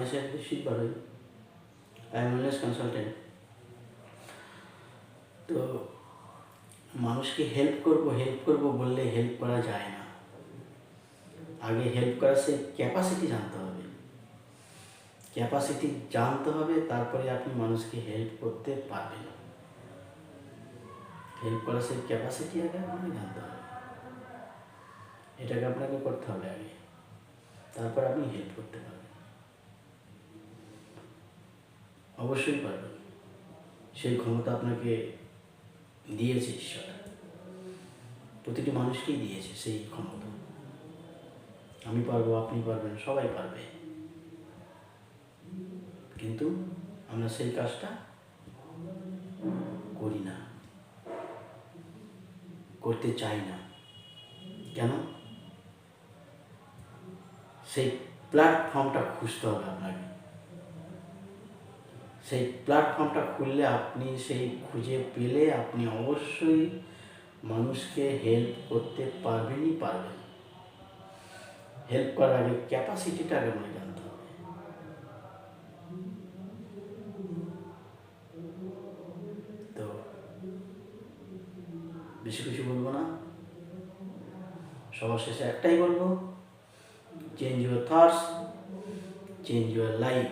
myself Dishit Baroy. I am wellness consultant. তো মানুষকে help করব হেল্প করব বললে হেল্প করা যায় না আগে হেল্প করার সে ক্যাপাসিটি জানতে হবে ক্যাপাসিটি জানতে হবে তারপরে আপনি মানুষকে হেল্প করতে পারবেন হেল্প করার সেই ক্যাপাসিটি আগে আপনাকে জানতে হবে এটাকে আপনাকে করতে হবে আগে তারপর আপনি হেল্প করতে পারবেন অবশ্যই পারবেন সেই ক্ষমতা আপনাকে দিয়েছে ঈশ্বর। প্রতিটি মানুষকেই দিয়েছে সেই ক্ষমতা। আমি পারব, আপনি পারবেন, সবাই পারবে। কিন্তু আমরা সেই কাজটা করি না। করতে চাই না। কেন? সেই প্ল্যাটফর্মটা খুঁজতে হবে আপনাকে। সেই প্ল্যাটফর্মটা খুললে আপনি সেই খুঁজে পেলে আপনি অবশ্যই মানুষকে হেল্প করতে পারবেনই পারবেন। হেল্প করার আগে ক্যাপাসিটিটা আগে মনে জানতে হবে। তো বেশি কিছু বলব না। সবার শেষে একটাই বলব change your thoughts change your life